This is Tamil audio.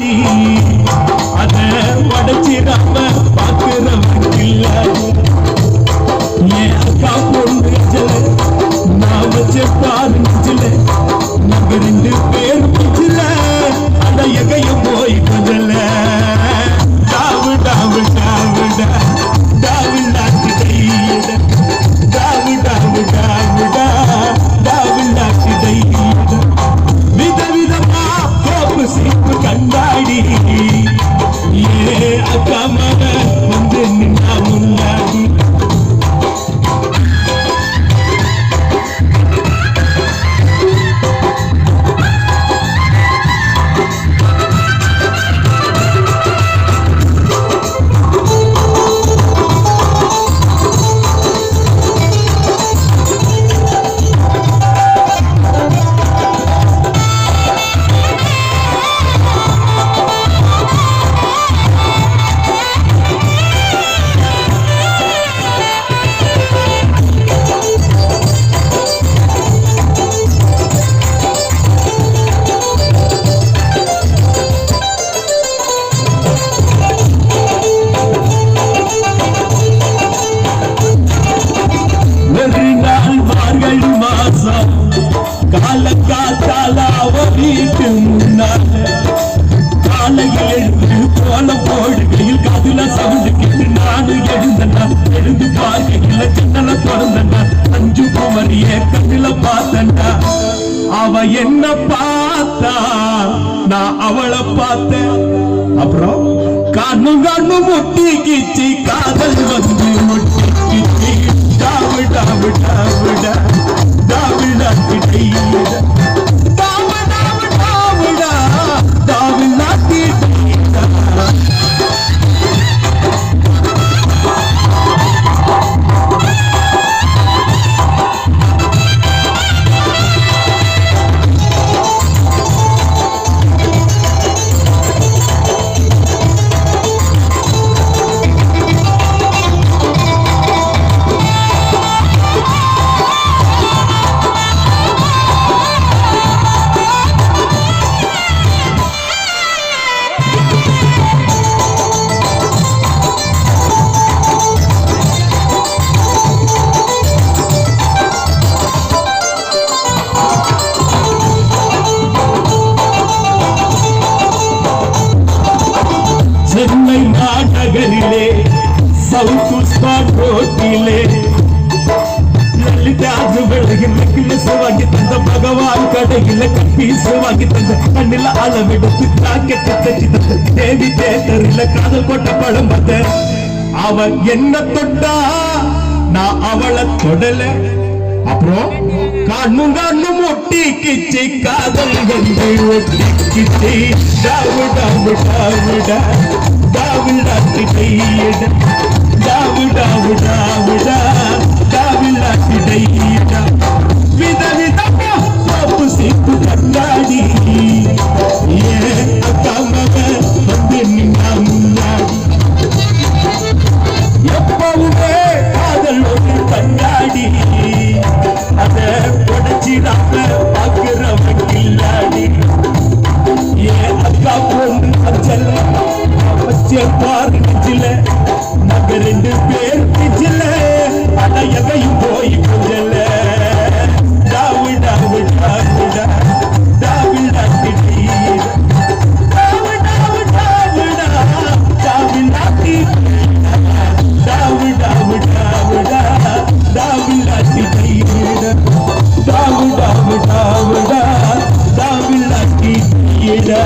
ti. காலையில் எழுந்து போடுகையில் காதுல சவுண்டு கேட்டு நானும் எழுந்தனா எழுந்து பார்க்கையில் அஞ்சு பார்த்தனா அவ என்ன பார்த்தா நான் அவளை பார்த்தேன் அப்புறம் கண்ணு கண்ணு முட்டிக்கிச்சு காதல் வந்து முட்டிக்கிச்சு நகரிலே சவுத் ஸ்பாட் ரோட்டிலே. லலிதாஜு விலகில் நெக்லஸ் வாங்கி தந்த பகவான் கடையில கப்பீஸ் வாங்கி தந்த கண்ணில அளவெடுத்து ஜாக்கெட்டு தச்சு தந்த தேவி தேட்டரில காதல் கொண்ட படம் பார்த்த அவ என்ன தொட்டா? நான் அவளை தொடல. அப்புறம் கண்ணும் கண்ணு ஒட்டிக்கிச்சு காதல் வந்து ஒட்டிக்கிச்சு. டாவு டாவு டாவு டாவு. டாட்டு கையிட டாவு டாவு டாவு